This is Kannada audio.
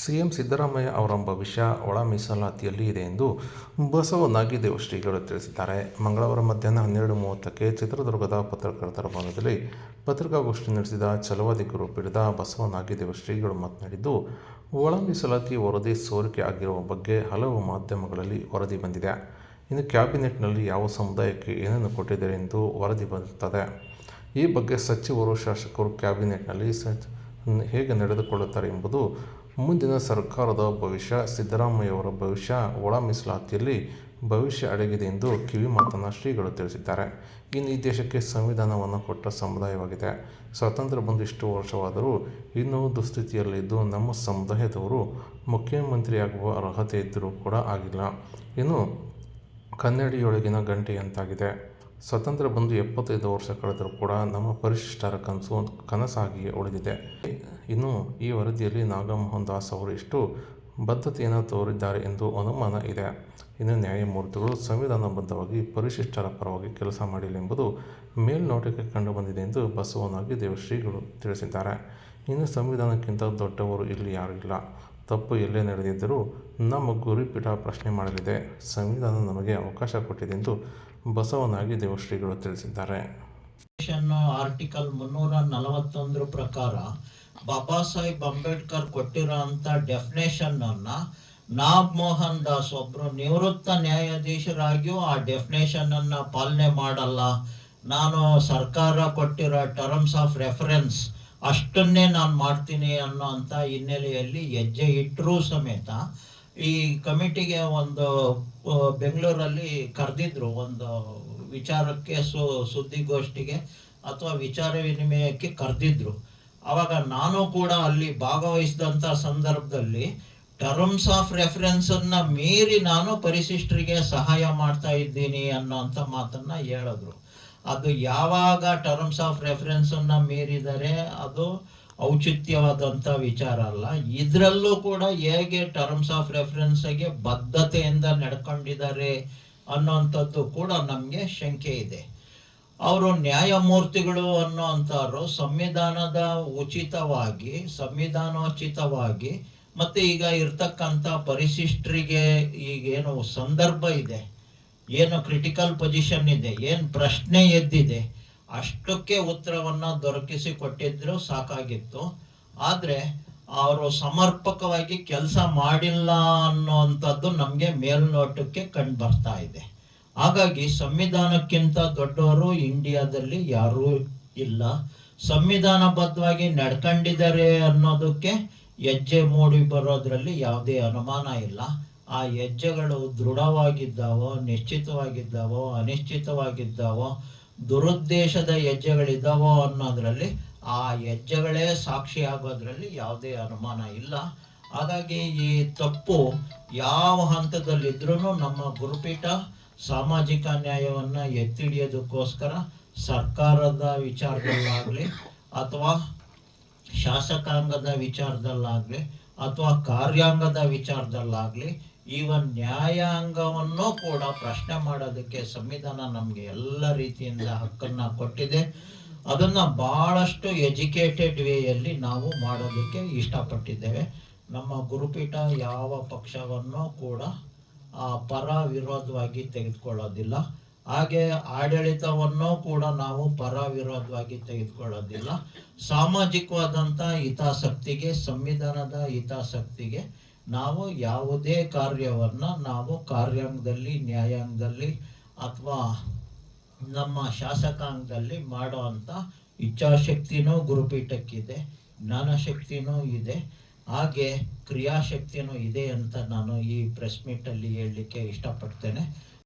ಸಿಎಂ ಸಿದ್ದರಾಮಯ್ಯ ಅವರ ಭವಿಷ್ಯ ಒಳ ಮೀಸಲಾತಿಯಲ್ಲಿ ಇದೆ ಎಂದು ಬಸವ ನಾಗಿದೇವ ಶ್ರೀಗಳು ತಿಳಿಸಿದ್ದಾರೆ. ಮಂಗಳವಾರ ಮಧ್ಯಾಹ್ನ ಹನ್ನೆರಡು ಮೂವತ್ತಕ್ಕೆ ಚಿತ್ರದುರ್ಗದ ಪತ್ರಕರ್ತರ ಭವನದಲ್ಲಿ ಪತ್ರಿಕಾಗೋಷ್ಠಿ ನಡೆಸಿದ ಛಲವಾದಿ ಗುರು ಪೀಠದ ಬಸವ ನಾಗಿದೇವ ಶ್ರೀಗಳು ಮಾತನಾಡಿದ್ದು, ಒಳ ಮೀಸಲಾತಿ ವರದಿ ಸೋರಿಕೆ ಆಗಿರುವ ಬಗ್ಗೆ ಹಲವು ಮಾಧ್ಯಮಗಳಲ್ಲಿ ವರದಿ ಬಂದಿದೆ. ಇನ್ನು ಕ್ಯಾಬಿನೆಟ್ನಲ್ಲಿ ಯಾವ ಸಮುದಾಯಕ್ಕೆ ಏನನ್ನು ಕೊಟ್ಟಿದ್ದಾರೆ ಎಂದು ವರದಿ ಬರುತ್ತದೆ ಈ ಬಗ್ಗೆ ಸಚಿವರು, ಶಾಸಕರು ಕ್ಯಾಬಿನೆಟ್ನಲ್ಲಿ ಸಚ್ ಹೇಗೆ ನಡೆದುಕೊಳ್ಳುತ್ತಾರೆ ಎಂಬುದು ಮುಂದಿನ ಸರ್ಕಾರದ ಭವಿಷ್ಯ, ಸಿದ್ದರಾಮಯ್ಯವರ ಭವಿಷ್ಯ, ಒಳ ಮೀಸಲಾತಿಯಲ್ಲಿ ಭವಿಷ್ಯ ಅಡಗಿದೆ ಎಂದು ಕಿವಿಮಾತನ ಶ್ರೀಗಳು ತಿಳಿಸಿದ್ದಾರೆ. ಇನ್ನು ಈ ದೇಶಕ್ಕೆ ಸಂವಿಧಾನವನ್ನು ಕೊಟ್ಟ ಸಮುದಾಯವಾಗಿದೆ. ಸ್ವಾತಂತ್ರ್ಯ ಬಂದು ಇಷ್ಟು ವರ್ಷವಾದರೂ ಇನ್ನೂ ದುಸ್ಥಿತಿಯಲ್ಲಿದ್ದು ನಮ್ಮ ಸಮುದಾಯದವರು ಮುಖ್ಯಮಂತ್ರಿಯಾಗುವ ಅರ್ಹತೆ ಇದ್ದರೂ ಕೂಡ ಆಗಿಲ್ಲ. ಇನ್ನು ಕನ್ನಡಿಯೊಳಗಿನ ಗಂಟೆಯಂತಾಗಿದೆ ಸ್ವಾತಂತ್ರ್ಯ ಬಂದು ಎಪ್ಪತ್ತೈದು ವರ್ಷ ಕಳೆದರೂ ಕೂಡ ನಮ್ಮ ಪರಿಶಿಷ್ಟರ ಕನಸು, ಕನಸಾಗಿಯೇ ಉಳಿದಿದೆ. ಇನ್ನು ಈ ವರದಿಯಲ್ಲಿ ನಾಗಮೋಹನ್ ದಾಸ್ ಅವರು ಎಷ್ಟು ಬದ್ಧತೆಯನ್ನು ತೋರಿದ್ದಾರೆ ಎಂದು ಅನುಮಾನ ಇದೆ. ಇನ್ನು ನ್ಯಾಯಮೂರ್ತಿಗಳು ಸಂವಿಧಾನಬದ್ಧವಾಗಿ ಪರಿಶಿಷ್ಟರ ಪರವಾಗಿ ಕೆಲಸ ಮಾಡಿಲ್ಲ ಎಂಬುದು ಮೇಲ್ನೋಟಕ್ಕೆ ಕಂಡುಬಂದಿದೆ ಎಂದು ಬಸವನಾಗಿ ದೇವಶ್ರೀಗಳು ತಿಳಿಸಿದ್ದಾರೆ. ಇನ್ನು ಸಂವಿಧಾನಕ್ಕಿಂತ ದೊಡ್ಡವರು ಇಲ್ಲಿ ಯಾರೂ ಇಲ್ಲ. ತಪ್ಪು ಎಲ್ಲೇ ನಡೆದಿದ್ದರೂ ನಮ್ಮ ಗುರಿಪೀಠ ಪ್ರಶ್ನೆ ಮಾಡಲಿದೆ. ಸಂವಿಧಾನ ನಮಗೆ ಅವಕಾಶ ಕೊಟ್ಟಿದೆ ಎಂದು ಬಸವನಾಗಿ ದೇವಶ್ರೀಗಳು ತಿಳಿಸಿದ್ದಾರೆ. ಆರ್ಟಿಕಲ್ ಮುನ್ನೂರ ನಲವತ್ತೊಂದರ ಪ್ರಕಾರ ಬಾಬಾ ಸಾಹೇಬ್ ಅಂಬೇಡ್ಕರ್ ಕೊಟ್ಟಿರೋ ಅಂತ ಡೆಫಿನೇಷನ್ ಅನ್ನ ನಾಗ್ ಮೋಹನ್ ದಾಸ್ ಒಬ್ರು ನಿವೃತ್ತ ನ್ಯಾಯಾಧೀಶರಾಗಿಯೂ ಆ ಡೆಫಿನೇಷನ್ ಅನ್ನ ಪಾಲನೆ ಮಾಡಲ್ಲ. ನಾನು ಸರ್ಕಾರ ಕೊಟ್ಟಿರೋ ಟರ್ಮ್ಸ್ ಆಫ್ ರೆಫರೆನ್ಸ್ ಅಷ್ಟನ್ನೇ ನಾನು ಮಾಡ್ತೀನಿ ಅನ್ನೋ ಅಂತ ಹಿನ್ನೆಲೆಯಲ್ಲಿ ಹೆಜ್ಜೆ ಇಟ್ಟರೂ ಸಮೇತ ಈ ಕಮಿಟಿಗೆ ಒಂದು ಬೆಂಗಳೂರಲ್ಲಿ ಕರೆದಿದ್ರು ಒಂದು ವಿಚಾರಕ್ಕೆ ಸುದ್ದಿಗೋಷ್ಠಿಗೆ ಅಥವಾ ವಿಚಾರ ವಿನಿಮಯಕ್ಕೆ ಕರೆದಿದ್ರು. ಅವಾಗ ನಾನು ಕೂಡ ಅಲ್ಲಿ ಭಾಗವಹಿಸಿದಂಥ ಸಂದರ್ಭದಲ್ಲಿ ಟರ್ಮ್ಸ್ ಆಫ್ ರೆಫರೆನ್ಸ್ ಅನ್ನ ಮೀರಿ ನಾನು ಪರಿಶಿಷ್ಟರಿಗೆ ಸಹಾಯ ಮಾಡ್ತಾ ಇದ್ದೀನಿ ಅನ್ನೋಂಥ ಮಾತನ್ನ ಹೇಳಿದ್ರು. ಅದು ಯಾವಾಗ ಟರ್ಮ್ಸ್ ಆಫ್ ರೆಫರೆನ್ಸ್ ಅನ್ನ ಮೀರಿದರೆ ಅದು ಔಚಿತ್ಯವಾದಂಥ ವಿಚಾರ ಅಲ್ಲ. ಇದರಲ್ಲೂ ಕೂಡ ಹೇಗೆ ಟರ್ಮ್ಸ್ ಆಫ್ ರೆಫರೆನ್ಸ್ಗೆ ಬದ್ಧತೆಯಿಂದ ನಡ್ಕೊಂಡಿದ್ದಾರೆ ಅನ್ನೋಂಥದ್ದು ಕೂಡ ನಮಗೆ ಶಂಕೆ ಇದೆ. ಅವರು ನ್ಯಾಯಮೂರ್ತಿಗಳು ಅನ್ನೋ ಸಂವಿಧಾನದ ಉಚಿತವಾಗಿ, ಸಂವಿಧಾನೋಚಿತವಾಗಿ, ಮತ್ತೆ ಈಗ ಇರ್ತಕ್ಕಂಥ ಪರಿಶಿಷ್ಟರಿಗೆ ಈಗೇನು ಸಂದರ್ಭ ಇದೆ, ಏನು ಕ್ರಿಟಿಕಲ್ ಪೊಸಿಷನ್ ಇದೆ, ಏನು ಪ್ರಶ್ನೆ ಎದ್ದಿದೆ, ಅಷ್ಟಕ್ಕೆ ಉತ್ತರವನ್ನು ದೊರಕಿಸಿ ಕೊಟ್ಟಿದ್ರು ಸಾಕಾಗಿತ್ತು. ಆದರೆ ಅವರು ಸಮರ್ಪಕವಾಗಿ ಕೆಲಸ ಮಾಡಿಲ್ಲ ಅನ್ನೋವಂಥದ್ದು ನಮಗೆ ಮೇಲ್ನೋಟಕ್ಕೆ ಕಂಡು ಬರ್ತಾ ಇದೆ. ಹಾಗಾಗಿ ಸಂವಿಧಾನಕ್ಕಿಂತ ದೊಡ್ಡವರು ಇಂಡಿಯಾದಲ್ಲಿ ಯಾರೂ ಇಲ್ಲ. ಸಂವಿಧಾನಬದ್ಧವಾಗಿ ನಡ್ಕೊಂಡಿದ್ದಾರೆ ಅನ್ನೋದಕ್ಕೆ ಹೆಜ್ಜೆ ಮೂಡಿ ಬರೋದ್ರಲ್ಲಿ ಯಾವುದೇ ಅನುಮಾನ ಇಲ್ಲ. ಆ ಹೆಜ್ಜೆಗಳು ದೃಢವಾಗಿದ್ದಾವೋ, ನಿಶ್ಚಿತವಾಗಿದ್ದಾವೋ, ಅನಿಶ್ಚಿತವಾಗಿದ್ದಾವೋ, ದುರುದ್ದೇಶದ ಹೆಜ್ಜೆಗಳಿದ್ದಾವೋ ಅನ್ನೋದ್ರಲ್ಲಿ ಆ ಹೆಜ್ಜೆಗಳೇ ಸಾಕ್ಷಿ ಆಗೋದ್ರಲ್ಲಿ ಯಾವುದೇ ಅನುಮಾನ ಇಲ್ಲ. ಹಾಗಾಗಿ ಈ ತಪ್ಪು ಯಾವ ಹಂತದಲ್ಲಿದ್ರೂ ನಮ್ಮ ಗುರುಪೀಠ ಸಾಮಾಜಿಕ ನ್ಯಾಯವನ್ನ ಎತ್ತಿ ಹಿಡಿಯೋದಕ್ಕೋಸ್ಕರ ಸರ್ಕಾರದ ವಿಚಾರದಲ್ಲಾಗಲಿ ಅಥವಾ ಶಾಸಕಾಂಗದ ವಿಚಾರದಲ್ಲಾಗಲಿ ಅಥವಾ ಕಾರ್ಯಾಂಗದ ವಿಚಾರದಲ್ಲಾಗಲಿ ಈವನ್ ನ್ಯಾಯಾಂಗವನ್ನು ಕೂಡ ಪ್ರಶ್ನೆ ಮಾಡೋದಕ್ಕೆ ಸಂವಿಧಾನ ನಮಗೆ ಎಲ್ಲ ರೀತಿಯಿಂದ ಹಕ್ಕನ್ನ ಕೊಟ್ಟಿದೆ. ಅದನ್ನ ಬಹಳಷ್ಟು ಎಜುಕೇಟೆಡ್ ವೇಯಲ್ಲಿ ನಾವು ಮಾಡೋದಕ್ಕೆ ಇಷ್ಟಪಟ್ಟಿದ್ದೇವೆ. ನಮ್ಮ ಗುರುಪೀಠ ಯಾವ ಪಕ್ಷವನ್ನು ಕೂಡ ಪರ ವಿರೋಧವಾಗಿ ತೆಗೆದುಕೊಳ್ಳೋದಿಲ್ಲ. ಹಾಗೆ ಆಡಳಿತವನ್ನು ಕೂಡ ನಾವು ಪರ ವಿರೋಧವಾಗಿ ತೆಗೆದುಕೊಳ್ಳೋದಿಲ್ಲ. ಸಾಮಾಜಿಕವಾದಂಥ ಹಿತಾಸಕ್ತಿಗೆ, ಸಂವಿಧಾನದ ಹಿತಾಸಕ್ತಿಗೆ ನಾವು ಯಾವುದೇ ಕಾರ್ಯವನ್ನು ನಾವು ಕಾರ್ಯಾಂಗದಲ್ಲಿ, ನ್ಯಾಯಾಂಗದಲ್ಲಿ ಅಥವಾ ನಮ್ಮ ಶಾಸಕಾಂಗದಲ್ಲಿ ಮಾಡೋ ಅಂಥ ಇಚ್ಛಾಶಕ್ತಿನೂ ಗುರುಪೀಠಕ್ಕಿದೆ, ಜ್ಞಾನಶಕ್ತಿನೂ ಇದೆ. ಹಾಗೆ ಕ್ರಿಯಾಶಕ್ತಿಯೂ ಇದೆ ಅಂತ ನಾನು ಈ ಪ್ರೆಸ್ ಮೀಟಲ್ಲಿ ಹೇಳಲಿಕ್ಕೆ ಇಷ್ಟಪಡ್ತೇನೆ.